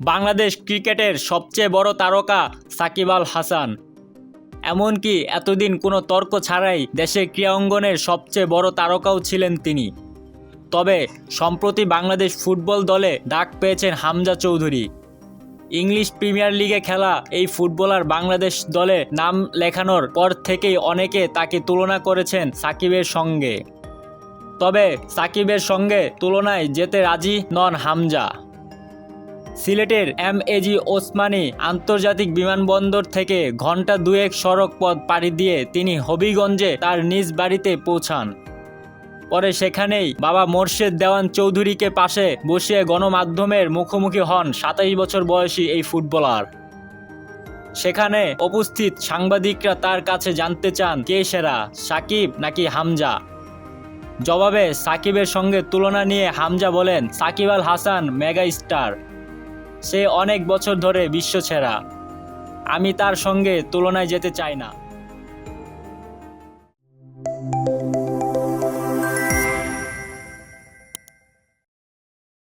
বাংলাদেশ ক্রিকেটের সবচেয়ে বড় তারকা সাকিব আল হাসান। এমনকি এতদিন কোনো তর্ক ছাড়াই দেশের ক্রীড়া অঙ্গনের সবচেয়ে বড় তারকাও ছিলেন তিনি। তবে সম্প্রতি বাংলাদেশ ফুটবল দলে ডাক পেয়েছেন হামজা চৌধুরী। ইংলিশ প্রিমিয়ার লিগে খেলা এই ফুটবলার বাংলাদেশ দলে নাম লেখানোর পর থেকেই অনেকে তাকে তুলনা করেছেন সাকিবের সঙ্গে। তবে সাকিবের সঙ্গে তুলনায় যেতে রাজি নন হামজা। সিলেটের এম এজি ওসমানী আন্তর্জাতিক বিমানবন্দর থেকে ঘণ্টা দুয়েক সড়ক পথ পাড়ি দিয়ে তিনি হবিগঞ্জে তার নিজ বাড়িতে পৌঁছান। পরে সেখানেই বাবা মোর্শেদ দেওয়ান চৌধুরীকে পাশে বসিয়ে গণমাধ্যমের মুখোমুখি হন সাতাশ বছর বয়সী এই ফুটবলার। সেখানে উপস্থিত সাংবাদিকরা তার কাছে জানতে চান, কে সেরা, সাকিব নাকি হামজা? জবাবে সাকিবের সঙ্গে তুলনা নিয়ে হামজা বলেন, সাকিব আল হাসান মেগা স্টার। সে অনেক বছর ধরে বিশ্বছেরা আমি তার সঙ্গে তুলনায় যেতে চাই না।